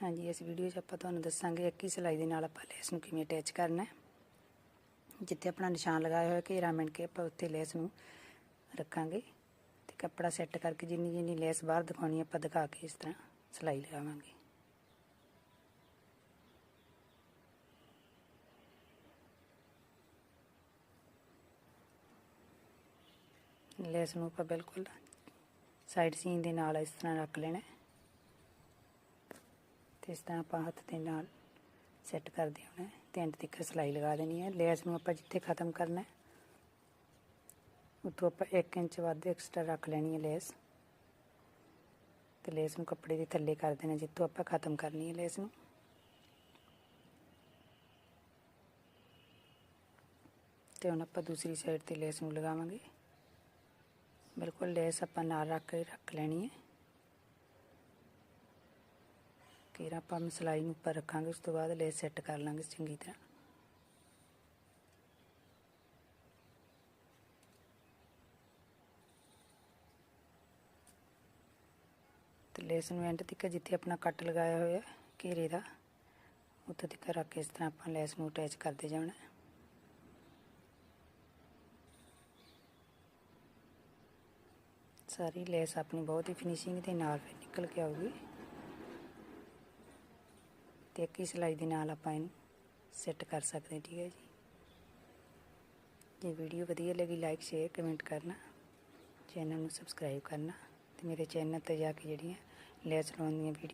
ਹਾਂਜੀ, ਇਸ ਵੀਡੀਓ 'ਚ ਆਪਾਂ ਤੁਹਾਨੂੰ ਦੱਸਾਂਗੇ ਇੱਕ ਹੀ ਸਿਲਾਈ ਦੇ ਨਾਲ ਆਪਾਂ ਲੈਸ ਨੂੰ ਕਿਵੇਂ ਅਟੈਚ ਕਰਨਾ ਹੈ। ਜਿੱਥੇ ਆਪਣਾ ਨਿਸ਼ਾਨ ਲਗਾਇਆ ਹੋਇਆ ਘੇਰਾ ਮਿਣ ਕੇ ਆਪਾਂ ਉੱਥੇ ਲੈਸ ਨੂੰ ਰੱਖਾਂਗੇ ਤੇ ਕੱਪੜਾ ਸੈੱਟ ਕਰਕੇ ਜਿੰਨੀ ਜਿੰਨੀ ਲੈਸ ਬਾਹਰ ਦਿਖਾਉਣੀ ਆਪਾਂ ਦਿਖਾ ਕੇ ਇਸ ਤਰ੍ਹਾਂ ਸਿਲਾਈ ਲਗਾਵਾਂਗੇ। ਲੈਸ ਨੂੰ ਆਪਾਂ ਬਿਲਕੁਲ ਸਾਈਡ ਸੀਨ ਦੇ ਨਾਲ ਇਸ ਤਰ੍ਹਾਂ ਰੱਖ ਲੈਣਾ ਇਸ ਤਰ੍ਹਾਂ ਆਪਾਂ ਹੱਥ ਦੇ ਨਾਲ ਸੈੱਟ ਕਰਦੇ ਹੋਣਾ ਹੈ। ਤੇ ਐਂਡ ਤੱਕ ਸਿਲਾਈ ਲਗਾ ਦੇਣੀ ਹੈ। ਲੈਸ ਨੂੰ ਆਪਾਂ ਜਿੱਥੇ ਖਤਮ ਕਰਨਾ ਹੈ, ਉੱਥੋਂ ਆਪਾਂ 1 ਇੰਚ ਵੱਧ ਐਕਸਟਰਾ ਰੱਖ ਲੈਣੀ ਹੈ ਲੇਸ ਤੇ ਲੇਸ ਨੂੰ ਕੱਪੜੇ ਦੇ ਥੱਲੇ ਕਰ ਦੇਣਾ, ਜਿੱਥੋਂ ਆਪਾਂ ਖਤਮ ਕਰਨੀ ਹੈ ਲੇਸ ਨੂੰ। ਤੇ ਹੁਣ ਆਪਾਂ ਦੂਸਰੀ ਸਾਈਡ ਤੇ ਲੇਸ ਨੂੰ ਲਗਾਵਾਂਗੇ। ਬਿਲਕੁਲ ਲੇਸ ਆਪਾਂ ਨਾਲ ਰੱਖ ਕੇ ਰੱਖ ਲੈਣੀ ਹੈ। ਫਿਰ ਆਪਾਂ ਮਸਲਾਈ ਨੂੰ ਉੱਪਰ ਰੱਖਾਂਗੇ, ਉਸ ਤੋਂ ਬਾਅਦ ਲੈਸ ਸੈੱਟ ਕਰ ਲਾਂਗੇ ਚੰਗੀ ਤਰ੍ਹਾਂ। ਤੇ ਲੈਸ ਨੂੰ ਐਂਡ ਤੱਕ ਜਿੱਥੇ ਆਪਣਾ ਕੱਟ ਲਗਾਇਆ ਹੋਇਆ ਘੇਰੇ ਦਾ, ਉੱਥੇ ਤੱਕ ਰੱਖ ਕੇ ਇਸ ਤਰ੍ਹਾਂ ਆਪਾਂ ਲੈਸ ਨੂੰ ਅਟੈਚ ਕਰਦੇ ਜਾਣਾ ਸਾਰੀ ਲੈਸ ਆਪਣੀ ਬਹੁਤ ਹੀ ਫਿਨਿਸ਼ਿੰਗ ਦੇ ਨਾਲ ਫਿਰ ਨਿਕਲ ਕੇ ਆਊਗੀ। ਤੇ ਇੱਕ ਹੀ ਸਿਲਾਈ ਦੇ ਨਾਲ ਆਪਾਂ ਇਹਨੂੰ ਸੈੱਟ ਕਰ ਸਕਦੇ ਠੀਕ ਹੈ ਜੀ। ਜੇ ਵੀਡੀਓ ਵਧੀਆ ਲੱਗੀ ਲਾਈਕ ਸ਼ੇਅਰ ਕਮੈਂਟ ਕਰਨਾ। ਚੈਨਲ ਨੂੰ ਸਬਸਕ੍ਰਾਈਬ ਕਰਨਾ ਤੇ ਮੇਰੇ ਚੈਨਲ ਤੇ ਜਾ ਕੇ ਜਿਹੜੀਆਂ ਲੈਸ ਲਾਉਣ ਦੀਆਂ ਵੀਡੀਓ